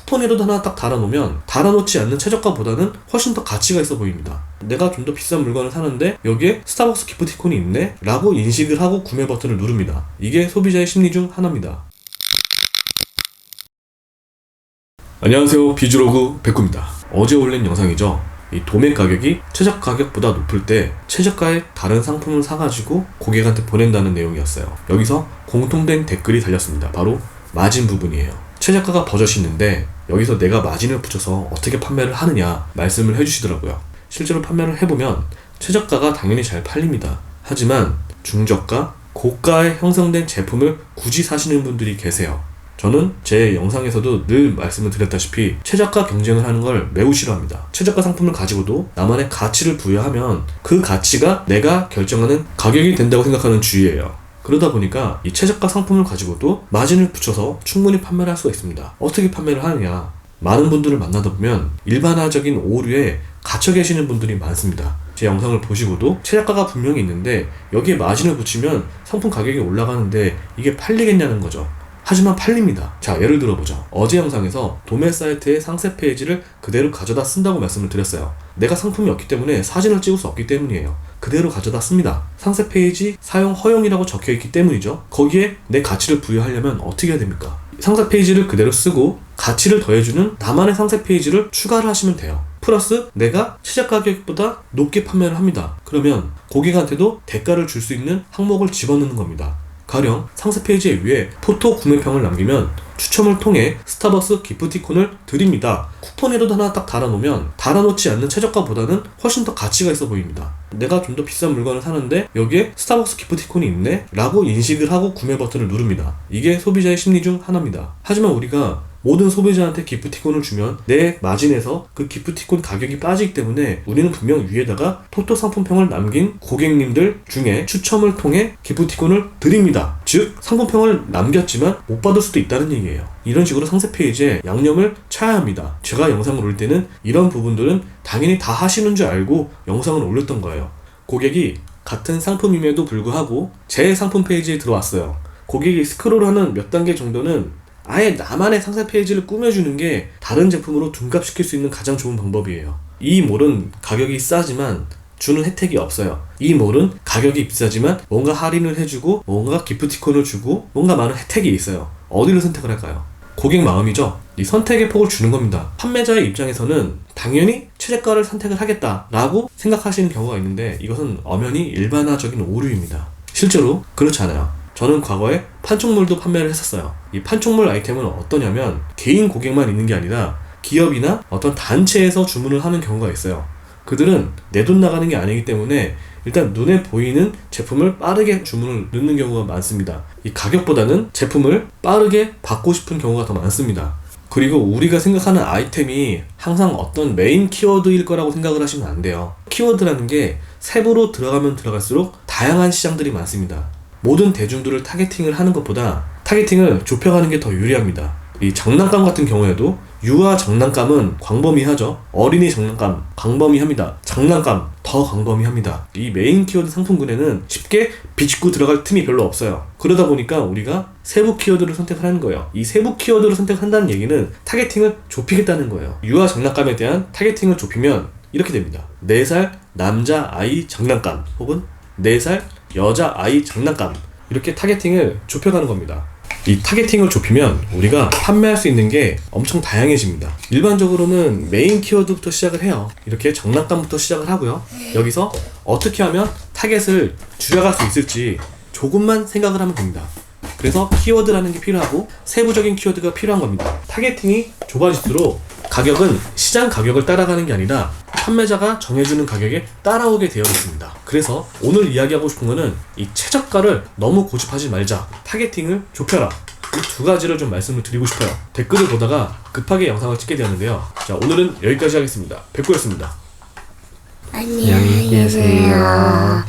쿠폰이라도 하나 딱 달아놓으면 달아놓지 않는 최저가보다는 훨씬 더 가치가 있어 보입니다. 내가 좀 더 비싼 물건을 사는데 여기에 스타벅스 기프티콘이 있네? 라고 인식을 하고 구매 버튼을 누릅니다. 이게 소비자의 심리 중 하나입니다. 안녕하세요. 비주로그 백구입니다. 어제 올린 영상이죠. 이 도매 가격이 최저가 가격보다 높을 때 최저가의 다른 상품을 사가지고 고객한테 보낸다는 내용이었어요. 여기서 공통된 댓글이 달렸습니다. 바로 마진 부분이에요. 최저가가 버젓이 있는데 여기서 내가 마진을 붙여서 어떻게 판매를 하느냐 말씀을 해주시더라고요. 실제로 판매를 해보면 최저가가 당연히 잘 팔립니다. 하지만 중저가, 고가에 형성된 제품을 굳이 사시는 분들이 계세요. 저는 제 영상에서도 늘 말씀을 드렸다시피 최저가 경쟁을 하는 걸 매우 싫어합니다. 최저가 상품을 가지고도 나만의 가치를 부여하면 그 가치가 내가 결정하는 가격이 된다고 생각하는 주의예요. 그러다 보니까 이 최저가 상품을 가지고도 마진을 붙여서 충분히 판매를 할 수가 있습니다. 어떻게 판매를 하느냐? 많은 분들을 만나다 보면 일반화적인 오류에 갇혀 계시는 분들이 많습니다. 제 영상을 보시고도 최저가가 분명히 있는데 여기에 마진을 붙이면 상품 가격이 올라가는데 이게 팔리겠냐는 거죠. 하지만 팔립니다. 자, 예를 들어보죠. 어제 영상에서 도매 사이트의 상세 페이지를 그대로 가져다 쓴다고 말씀을 드렸어요. 내가 상품이 없기 때문에 사진을 찍을 수 없기 때문이에요. 그대로 가져다 씁니다. 상세 페이지 사용 허용이라고 적혀 있기 때문이죠. 거기에 내 가치를 부여하려면 어떻게 해야 됩니까? 상세 페이지를 그대로 쓰고 가치를 더해주는 나만의 상세 페이지를 추가를 하시면 돼요. 플러스 내가 시작 가격보다 높게 판매를 합니다. 그러면 고객한테도 대가를 줄 수 있는 항목을 집어넣는 겁니다. 가령 상세 페이지 위에 포토 구매평을 남기면 추첨을 통해 스타벅스 기프티콘을 드립니다. 쿠폰이라도 하나 딱 달아놓으면 달아놓지 않는 최저가보다는 훨씬 더 가치가 있어 보입니다. 내가 좀 더 비싼 물건을 사는데 여기에 스타벅스 기프티콘이 있네? 라고 인식을 하고 구매 버튼을 누릅니다. 이게 소비자의 심리 중 하나입니다. 하지만 우리가 모든 소비자한테 기프티콘을 주면 내 마진에서 그 기프티콘 가격이 빠지기 때문에 우리는 분명 위에다가 토토 상품평을 남긴 고객님들 중에 추첨을 통해 기프티콘을 드립니다. 즉 상품평을 남겼지만 못 받을 수도 있다는 얘기예요. 이런 식으로 상세 페이지에 양념을 쳐야 합니다. 제가 영상을 올릴 때는 이런 부분들은 당연히 다 하시는 줄 알고 영상을 올렸던 거예요. 고객이 같은 상품임에도 불구하고 제 상품 페이지에 들어왔어요. 고객이 스크롤하는 몇 단계 정도는 아예 나만의 상세 페이지를 꾸며주는 게 다른 제품으로 둔갑시킬 수 있는 가장 좋은 방법이에요. 이 몰은 가격이 싸지만 주는 혜택이 없어요. 이 몰은 가격이 비싸지만 뭔가 할인을 해주고 뭔가 기프티콘을 주고 뭔가 많은 혜택이 있어요. 어디를 선택을 할까요? 고객 마음이죠. 이 선택의 폭을 주는 겁니다. 판매자의 입장에서는 당연히 최저가를 선택을 하겠다라고 생각하시는 경우가 있는데 이것은 엄연히 일반화적인 오류입니다. 실제로 그렇지 않아요. 저는 과거에 판촉물도 판매를 했었어요. 이 판촉물 아이템은 어떠냐면 개인 고객만 있는 게 아니라 기업이나 어떤 단체에서 주문을 하는 경우가 있어요. 그들은 내 돈 나가는 게 아니기 때문에 일단 눈에 보이는 제품을 빠르게 주문을 넣는 경우가 많습니다. 이 가격보다는 제품을 빠르게 받고 싶은 경우가 더 많습니다. 그리고 우리가 생각하는 아이템이 항상 어떤 메인 키워드일 거라고 생각을 하시면 안 돼요. 키워드라는 게 세부로 들어가면 들어갈수록 다양한 시장들이 많습니다. 모든 대중들을 타겟팅을 하는 것보다 타겟팅을 좁혀가는 게 더 유리합니다. 이 장난감 같은 경우에도 유아 장난감은 광범위하죠. 어린이 장난감 광범위합니다. 장난감 더 광범위합니다. 이 메인 키워드 상품군에는 쉽게 비집고 들어갈 틈이 별로 없어요. 그러다 보니까 우리가 세부 키워드를 선택을 하는 거예요. 이 세부 키워드를 선택한다는 얘기는 타겟팅을 좁히겠다는 거예요. 유아 장난감에 대한 타겟팅을 좁히면 이렇게 됩니다. 4살 남자 아이 장난감 혹은 4살 여자 아이 장난감 이렇게 타겟팅을 좁혀가는 겁니다. 이 타겟팅을 좁히면 우리가 판매할 수 있는 게 엄청 다양해집니다. 일반적으로는 메인 키워드부터 시작을 해요. 이렇게 장난감부터 시작을 하고요. 여기서 어떻게 하면 타겟을 줄여갈 수 있을지 조금만 생각을 하면 됩니다. 그래서 키워드라는 게 필요하고 세부적인 키워드가 필요한 겁니다. 타겟팅이 좁아질수록 가격은 시장 가격을 따라가는 게 아니라 판매자가 정해주는 가격에 따라오게 되어 있습니다. 그래서 오늘 이야기하고 싶은 거는 이 최저가를 너무 고집하지 말자. 타겟팅을 좁혀라. 이두 가지를 좀 말씀을 드리고 싶어요. 댓글을 보다가 급하게 영상을 찍게 되었는데요. 자, 오늘은 여기까지 하겠습니다. 백구였습니다. 안녕히 계세요.